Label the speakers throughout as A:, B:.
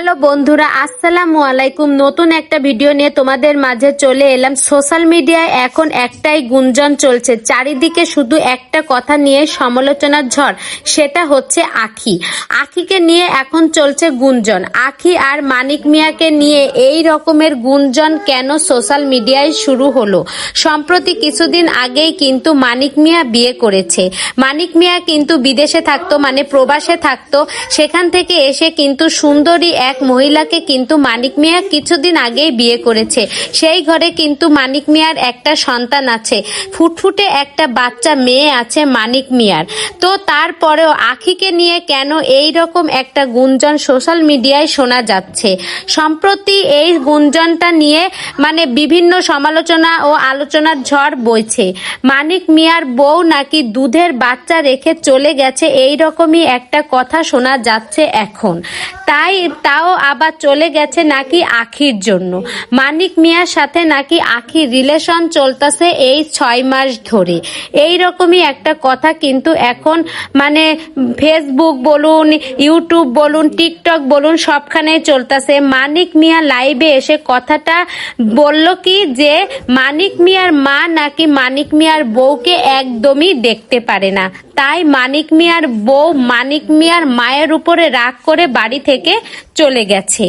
A: Hello বন্ধুরা, আসসালামু আলাইকুম। নতুন একটা ভিডিও নিয়ে তোমাদের মাঝে চলে এলাম। সোশ্যাল মিডিয়ায় এখন একটাই গুঞ্জন চলছে। চারিদিকে শুধু একটা কথা নিয়ে সমালোচনার ঝড়, সেটা হচ্ছে আখি। আখিকে নিয়ে এখন চলছে গুঞ্জন। আখি আর মানিক মিয়াকে নিয়ে এই রকমের গুঞ্জন কেন সোশ্যাল মিডিয়ায় শুরু হলো? সম্প্রতি কিছুদিন আগেই কিন্তু মানিক মিয়া বিয়ে করেছে। মানিক মিয়া কিন্তু বিদেশে থাকতো মানে প্রবাসে থাকতো। সেখান থেকে এসে কিন্তু সুন্দরী এক মহিলাকে কিন্তু মানিক মিয়া কিছুদিন আগেই বিয়ে করেছে। সেই ঘরে কিন্তু মানিক মিয়ার একটা সন্তান আছে। ফুটফুটে একটা বাচ্চা মেয়ে আছে মানিক মিয়ার। তো তারপরেও আখিকে নিয়ে কেন এই রকম একটা গুঞ্জন সোশ্যাল মিডিয়ায় শোনা যাচ্ছে? সম্প্রতি এই গুঞ্জনটা নিয়ে মানে বিভিন্ন সমালোচনা ও আলোচনার ঝড় বইছে। মানিক মিয়ার বউ নাকি দুধের বাচ্চা রেখে চলে গেছে, এই রকমই একটা কথা শোনা যাচ্ছে এখন। তাই তাও আবার চলে গেছে নাকি আখির জন্য। মানিক মিয়ার সাথে নাকি আখির রিলেশন চলতেছে এই ছয় মাস ধরে। এই রকমই একটা কথা কিন্তু এখন মানে ফেসবুক বলুন ইউটিউব বলুন টিকটক বলুন সবখানে চলতেছে। মানিক মিয়া লাইভে এসে কথাটা বলল কি যে, মানিক মিয়ার মা নাকি মানিক মিয়ার বউকে একদমই দেখতে পারে না। তাই মানিক মিয়ার বউ মানিক মিয়ার মায়ের উপরে রাগ করে বাড়ি থেকে চলে গেছে।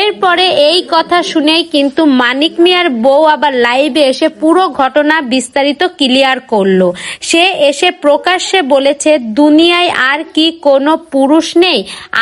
A: এরপরে এই কথা শুনেই কিন্তু মানিক মিয়ার বউ আবার লাইভে এসে পুরো ঘটনা বিস্তারিত ক্লিয়ার করল। সে এসে প্রকাশ্যে বলেছে, দুনিয়ায় আর কি কোনো পুরুষ নেই?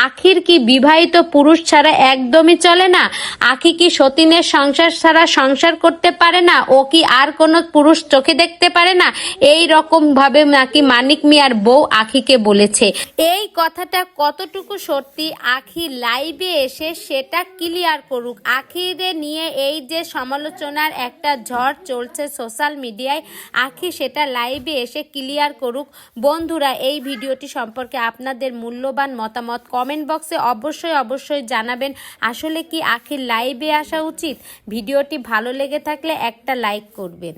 A: আখির কি বিবাহিত পুরুষ ছাড়া একদমই চলে না? আখি কি সতীনের সংসার ছাড়া সংসার করতে পারে না? ও কি আর কোনো পুরুষ চোখে দেখতে পারে না? এই রকম ভাবে নাকি মানিক মিয়ার বউ আখিকে বলেছে। এই কথাটা কতটুকু সত্যি? আখি লাইভে এসে সেটা ক্লিয়ার করুক। আখিরে নিয়ে এই যে সমালোচনার একটা ঝড় চলছে সোশ্যাল মিডিয়ায় আখি সেটা লাইভে এসে ক্লিয়ার করুক। বন্ধুরা, এই ভিডিওটি সম্পর্কে আপনাদের মূল্যবান মতামত কমেন্ট বক্সে অবশ্যই অবশ্যই জানাবেন। আসলে কি আখির লাইভে আসা উচিত? ভিডিওটি ভালো লেগে থাকলে একটা লাইক করবেন।